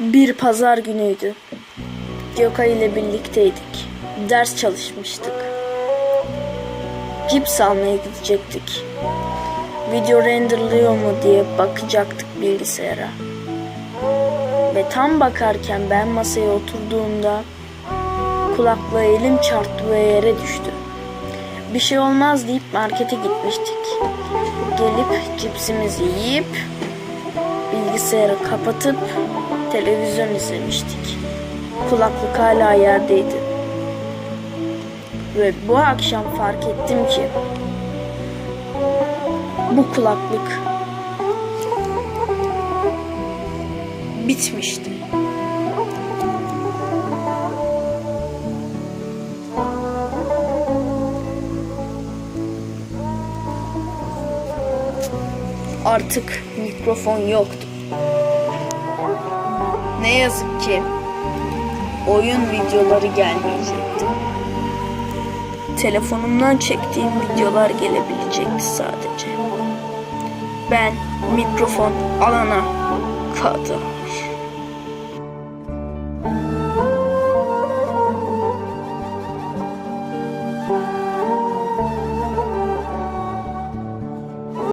Bir pazar günüydü. Gökay ile birlikteydik. Ders çalışmıştık. Cips almaya gidecektik. Video renderlıyor mu diye bakacaktık bilgisayara. Ve tam bakarken ben masaya oturduğumda kulaklığa elim çarptı ve yere düştü. Bir şey olmaz deyip markete gitmiştik. Gelip cipsimizi yiyip bilgisayarı kapatıp televizyon izlemiştik. Kulaklık hala yerdeydi. Ve bu akşam fark ettim ki bu kulaklık bitmişti. Artık mikrofon yoktu. Ne yazık ki oyun videoları gelmeyecekti. Telefonumdan çektiğim videolar gelebilecekti sadece. Ben mikrofon alana kadar.